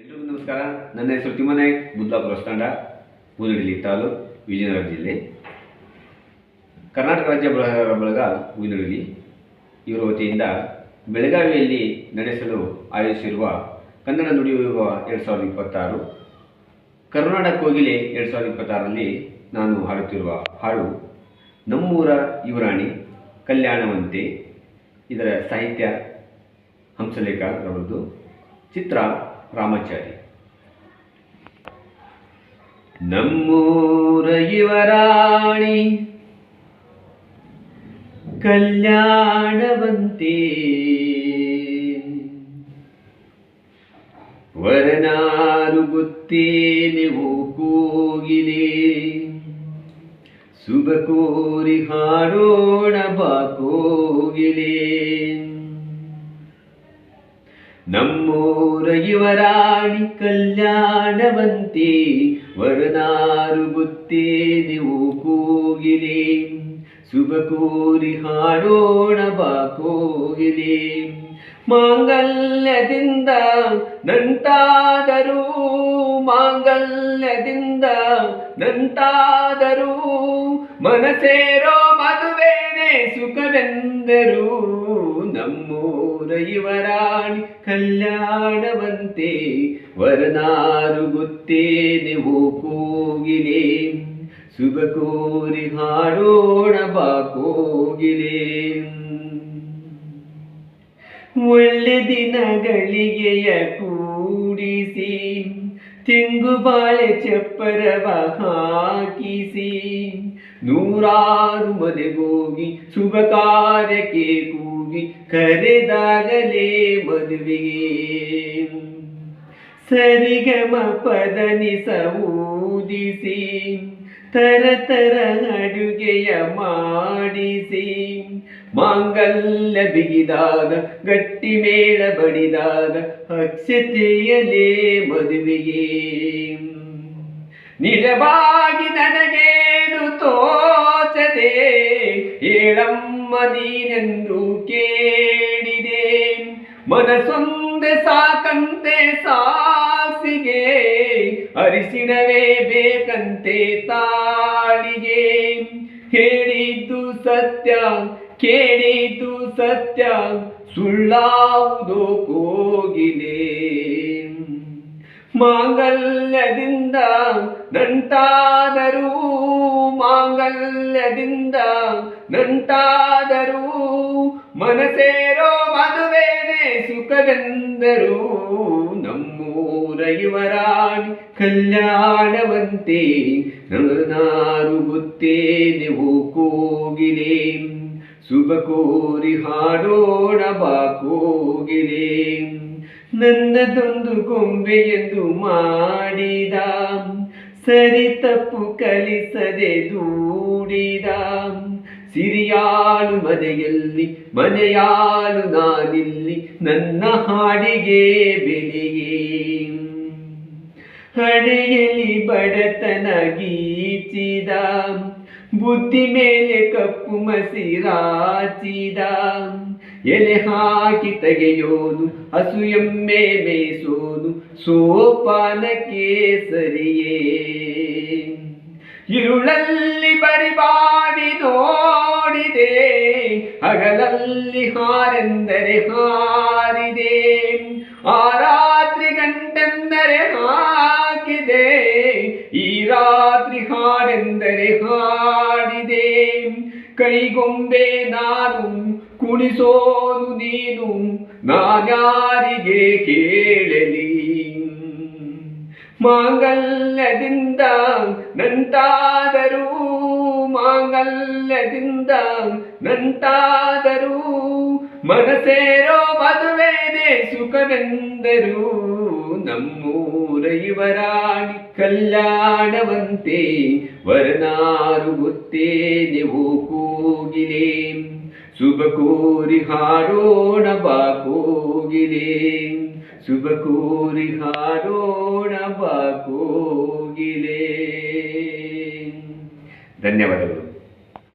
ಎಲ್ರಿಗೂ ನಮಸ್ಕಾರ. ನನ್ನ ಹೆಸರು ತಿಮ್ಮನಾಯಕ್ ಬುದ್ಲಾಪುರ ಸ್ಟಾಂಡ ಬೂದಿಡಲಿ ತಾಲೂಕು, ವಿಜಯನಗರ ಜಿಲ್ಲೆ. ಕರ್ನಾಟಕ ರಾಜ್ಯ ಬರಹಗಾರರ ಬಳಗ ಬೂದಿಡಲಿ ಇವರ ವತಿಯಿಂದ ಬೆಳಗಾವಿಯಲ್ಲಿ ನಡೆಸಲು ಆಯೋಜಿಸಿರುವ ಕನ್ನಡ ನುಡಿಯುವ ಎರಡು ಸಾವಿರದ ಇಪ್ಪತ್ತಾರು, ಕರ್ನಾಟಕ ಕೋಗಿಲೆ ಎರಡು ಸಾವಿರದ ಇಪ್ಪತ್ತಾರರಲ್ಲಿ ನಾನು ಹಾಡುತ್ತಿರುವ ಹಾಡು, ನಮ್ಮೂರ ಯುವರಾಣಿ, ಕಲ್ಯಾಣವಂತೆ, ಇದರ ಸಾಹಿತ್ಯ, ಹಂಸಲೇಖ ಹಂಸಲೇಖರವರದ್ದು ಚಿತ್ರ ರಾಮಾಚಾರಿ ನಮ್ಮೂರ ಯುವರಾಣಿ ಕಲ್ಯಾಣವಂತೆ. ವರನಾರು ಗೊತ್ತೇನೆ ಓ ಕೋಗಿಲೆ ಶುಭ ಕೋರಿ ಹಾಡೋಣ ಬಾ ಕೋಗಿಲೆ. ನಮ್ಮೂರ ಯುವರಾಣಿ ಕಲ್ಯಾಣವಂತೆ ವರನಾರು ಗೊತ್ತೇ ನೀವು ಕೋಗಿಲೆ. ಶುಭ ಕೋರಿ ಹಾಡೋಣ ಬಾ ಕೋಗಿಲೆ. ಮಾಂಗಲ್ಯದಿಂದ ನಂಟಾದರೂ ಮಾಂಗಲ್ಯದಿಂದ ನಂಟಾದರೂ ಮನಸೇರೋ ಮದುವೆನೆ ಸುಖವೆಂದರು ನಮ್ಮೂರ ಇವರಾಣಿ ಕಲ್ಯಾಣವಂತೆ ವರನಾರು ಓ ಕೋಗಿಲೆ. ಶುಭ ಕೋರಿ ಹಾಡೋಣ ಬಾ ಒಳ್ಳೆ ದಿನಗಳಿಗೆಯ ಕೂಡಿಸಿ. ತೆಂಗು ಬಾಳೆ ಚಪ್ಪರವ ಹಾಕಿಸಿ ನೂರಾರು ಮನೆಗೋಗಿ ಶುಭ ಕಾರ್ಯಕ್ಕೆ ಕೂಗಿ ಕರೆದಾಗಲೇ ಮದುವೆಗೆ ಸರಿಗಮ ಪದನಿಸ ಊದಿಸಿ ತರ ತರ ಅಡುಗೆಯ ಮಾಡಿಸಿ. ಮಾಂಗಲ್ಯ ಬಿಗಿದಾಗ, ಗಟ್ಟಿ ಮೇಳ ಬಡಿದಾಗ ಅಕ್ಷತೆಯಲೇ ಮದುವೆಗೆ ನಿಜವಾಗಿ ನನಗೇನು ತೋಚದೆ, ಹೇಳಮ್ಮ ನೀನೆಂದು ಕೇಳಿದೆ. ಮನಸೊಂದೆ ಸಾಕಂತೆ ಸಾಸಿಗೆ ಅರಿಶಿಣವೇ ಬೇಕಂತೆ ತಾಳಿಗೆ. ಹೇಳಿದ್ದು ಸತ್ಯ, ಕೇಳಿದ್ದು ಸತ್ಯ, ಸುಳ್ಳಾವುದು ಕೋಗಿಲೆ. ಮಾಂಗಲ್ಯದಿಂದ ನಂಟಾದರೂ ಮಾಂಗಲ್ಯದಿಂದ ನಂಟಾದರೂ ಮನಸೇರೋ ಮದುವೆನೆ ಸುಖವೆಂದರು ನಮ್ಮೂರ ಯುವರಾಣಿ ಕಲ್ಯಾಣವಂತೆ ನಾರು ಗೊತ್ತೇನೆ ಓ ಕೋಗಿಲೆ ಶುಭ ಕೋರಿ ಹಾಡೋಣ ಬಾ ಕೋಗಿಲೆ. ನನ್ನದೊಂದು ಕೊಂಬೆ ಎಂದು ಮಾಡಿದ, ಸರಿ ತಪ್ಪು ಕಲಿಸದೆ ದೂಡಿದ. ಸಿರಿಯಾಳು ಮನೆಯಲ್ಲಿ, ಮನೆಯಾಳು ನಾನಿಲ್ಲಿ, ನನ್ನ ಹಾಡಿಗೆ ಬೆಲೆಯೇ. ಹಣೆಯಲ್ಲಿ ಬಡತನ ಗೀಚಿದ, ಬುದ್ಧಿ ಮೇಲೆ ಕಪ್ಪು ಮಸಿರಾಚಿದ ಎಲೆ ಹಾಕಿ ತೆಗೆಯೋನು ಹಸು ಎಮ್ಮೆ ಮೇಯಿಸೋನು, ಸೋಪಾನ ಕೇಸರಿಯೇ. ಇರುಳಲ್ಲಿ ಬರಿಬಾಡಿ ನೋಡಿದೆ, ಹಗಲಲ್ಲಿ ಹಾರೆಂದರೆ ಹಾರಿದೆ. ಆ ರಾತ್ರಿ ಗಂಟೆಂದರೆ ಹಾ ಹಾಕಿದೆ ಈ ರಾತ್ರಿ ಹಾಡೆಂದರೆ ಹಾಡಿದೆ. ಕೈಗೊಂಬೆ ನಾನು, ಕುಣಿಸೋನು ನೀನು, ನಾನ್ಯಾರಿಗೆ ಕೇಳಲಿ. ಮಾಂಗಲ್ಯದಿಂದ ನಂತಾದರೂ ಮಾಂಗಲ್ಯದಿಂದ ನಂತಾದರೂ, ಮನಸೇರೋ ಸುಖವೆಂದರು ನಮ್ಮೂರ ಇವರಾಣಿ ಕಲ್ಯಾಣವಂತೆ ವರನಾರು ಓ ಕೂಗಿಲೆ. ಶುಭ ಕೋರಿ ಹಾಡೋಣ ಬಾ ಕೋಗಿಲೆ. ಶುಭ ಕೋರಿ ಹಾಡೋಣ ಬಾ ಕೋಗಿಲೆ. ಧನ್ಯವಾದಗಳು.